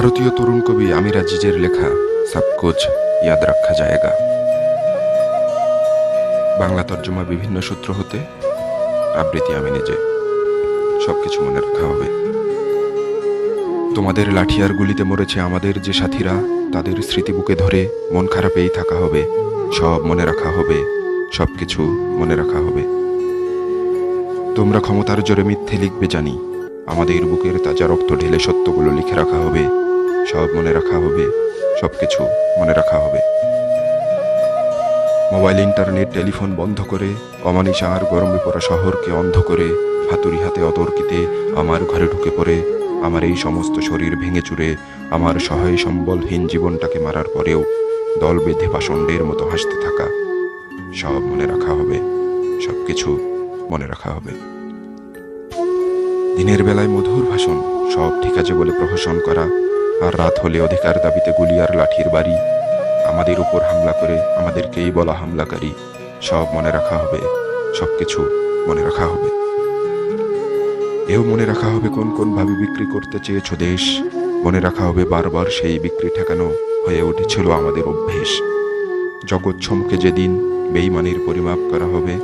ভারতীয় তরুণ কবি আমির আজিজের লেখা সব কুছ ইয়াদ রাখা জায়গা। বাংলা তর্জমা বিভিন্ন সূত্র হতে আবৃত্তি আমি নিজে। সবকিছু মনে রাখা হবে। তোমাদের লাঠিয়ার গুলিতে মরেছে আমাদের যে সাথীরা, তাদের স্মৃতি বুকে ধরে মন খারাপেই থাকা হবে। সব মনে রাখা হবে, সবকিছু মনে রাখা হবে। তোমরা ক্ষমতার জোরে মিথ্যে লিখবে জানি। আমাদের বুকের তাজা রক্ত ঢেলে সত্যগুলো লিখে রাখা হবে। সব মনে রাখা হবে সবকিছু মনে রাখা হবে। মোবাইল, ইন্টারনেট, টেলিফোন বন্ধ করে অমানিসা আর গরমে পড়া শহরকে অন্ধ করে হাতুড়ি হাতে অতর্কিতে আমার ঘরে ঢুকে পড়ে, আমার এই সমস্ত শরীর ভেঙে চুরে, আমার সহায় সম্বলহীন জীবনটাকে মারার পরেও দল বেঁধে পাষণ্ডের মতো হাসতে থাকা, সব মনে রাখা হবে সবকিছু মনে রাখা হবে। দিনের বেলায় মধুর ভাষণ, সব ঠিক আছে বলে প্রহসন করা আর রাত হলে অধিকার দাবিতে গুলি আর লাঠির বাড়ি। আমাদের উপর হামলা করে আমাদেরকেই বলা হামলাকারী। সব মনে রাখা হবে। সবকিছু মনে রাখা হবে। এও মনে রাখা হবে কোন কোন ভাবে বিক্রি করতে চেয়েছো দেশ। মনে রাখা হবে বারবার সেই বিক্রি ঠেকানো হয়ে উঠেছিল আমাদের অভ্যেস। জগৎ ছমকে যেদিন বেইমানির পরিমাপ করা হবে,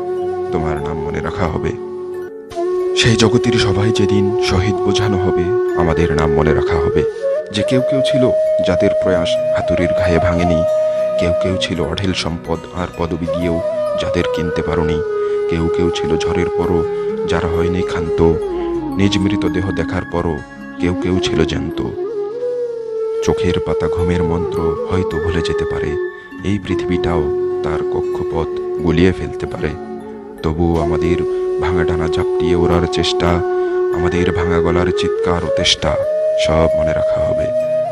তোমার নাম মনে রাখা হবে। সেই জগতের সবাই যেদিন শহীদ বোঝানো হবে, আমাদের নাম মনে রাখা হবে। যে কেউ কেউ ছিল যাদের প্রয়াস হাতুড়ির ঘায়ে ভাঙেনি। কেউ কেউ ছিল অঢেল সম্পদ আর পদবি দিয়েও যাদের কিনতে পারোনি। কেউ কেউ ছিল ঝড়ের পরও যারা হয়নি ক্ষান্ত। নিজ মৃতদেহ দেখার পরও কেউ কেউ ছিল জ্যান্ত। চোখের পাতা ঘুমের মন্ত্র হয়তো ভুলে যেতে পারে। এই পৃথিবীটাও তার কক্ষপথ গুলিয়ে ফেলতে পারে। তবু আমাদের ভাঙা ডানা ঝাপটিয়ে ওড়ার চেষ্টা, আমাদের ভাঙা গলার চিৎকার ও তেষ্টা। সব মনে রাখা হবে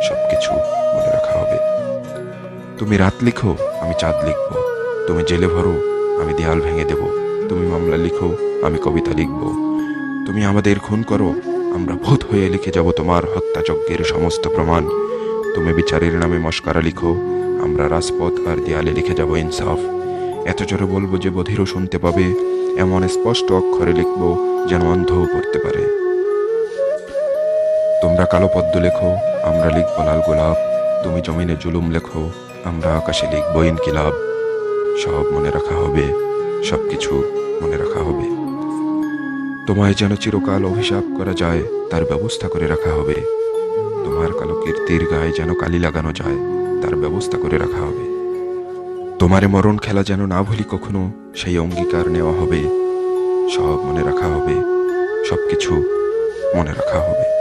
সবকিছু মনে রাখা হবে। তুমি রাত লিখো, আমি চাঁদ লিখব। তুমি জেলে ভরো, আমি দেয়াল ভেঙে দেব। তুমি মামলা লিখো, আমি কবিতা লিখব। তুমি আমাদের খুন করো, আমরা ভূত হয়ে লিখে যাব তোমার হত্যাযজ্ঞের সমস্ত প্রমাণ। তুমি বিচারের নামে মস্কারা লিখো, আমরা রাজপথ আর দেয়ালে লিখে যাব ইনসাফ। এত জোরে বলব যে বধিরও শুনতে পাবে, এমন স্পষ্ট অক্ষরে লিখব যেন অন্ধও পড়তে পারে। তোমরা কালো পদ্ম লেখো, আমরা লিখব লাল গোলাপ। তুমি জমিনে জুলুম লেখো, আমরা আকাশে লিখব ইনকিলাব। সব মনে রাখা হবে, সব কিছু মনে রাখা হবে। তোমায় যেন চিরকাল অভিশাপ করা যায়, তার ব্যবস্থা করে রাখা হবে। তোমার কালো কীর্তির গায়ে যেন কালি লাগানো যায়, তার ব্যবস্থা করে রাখা হবে। তোমারে মরণ খেলা যেন না ভুলি কখনো, সেই অঙ্গীকার নেওয়া হবে। সব মনে রাখা হবে, সব কিছু মনে রাখা হবে।